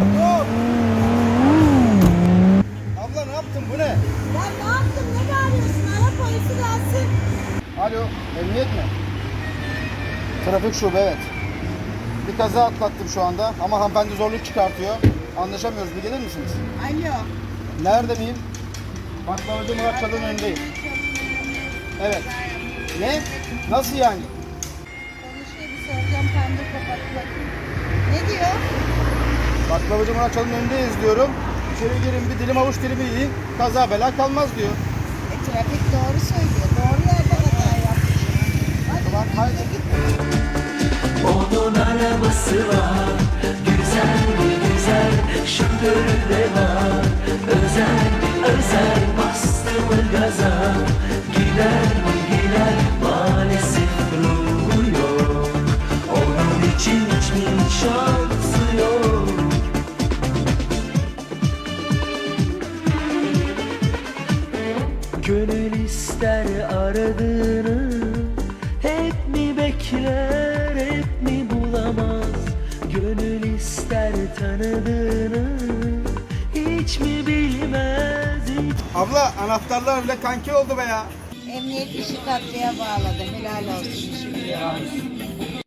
Dur. Abla ne yaptın bu ne? Ya ne yaptın? Ne bağırıyorsun? Ara polisi gelsin. Alo, emniyet mi? Trafik şube evet. Bir kaza atlattım şu anda ama hanımefendi zorluk çıkartıyor. Anlaşamıyoruz. Bir gelir misiniz? Alo. Nerede miyim? Baklavacı Murat Çalı'nın önündeyim. Evet. Ne? Nasıl yani? Konuşuyor bir soracağım pembe kapatmak. Ne diyor? Baklavacı Murat Çalı'nın önündeyiz diyorum. İçeri girin bir dilim avuç dilimi yiyin. Kaza bela kalmaz diyor. E, trafik doğru söylüyor. Doğru yerde hata yapmış. Hadi Tamam, haydi. Onun arabası var Güzel mi güzel Şoförü de var Özel özel Bastı mı gaza Gider mi gider Gönül ister aradığını Hep mi bekler hep mi bulamaz Gönül ister tanıdığını Hiç mi bilmez hiç Abla anahtarlar bile kanki oldu be ya. Emniyet işi tatlıya bağladı. Helal olsun şimdi.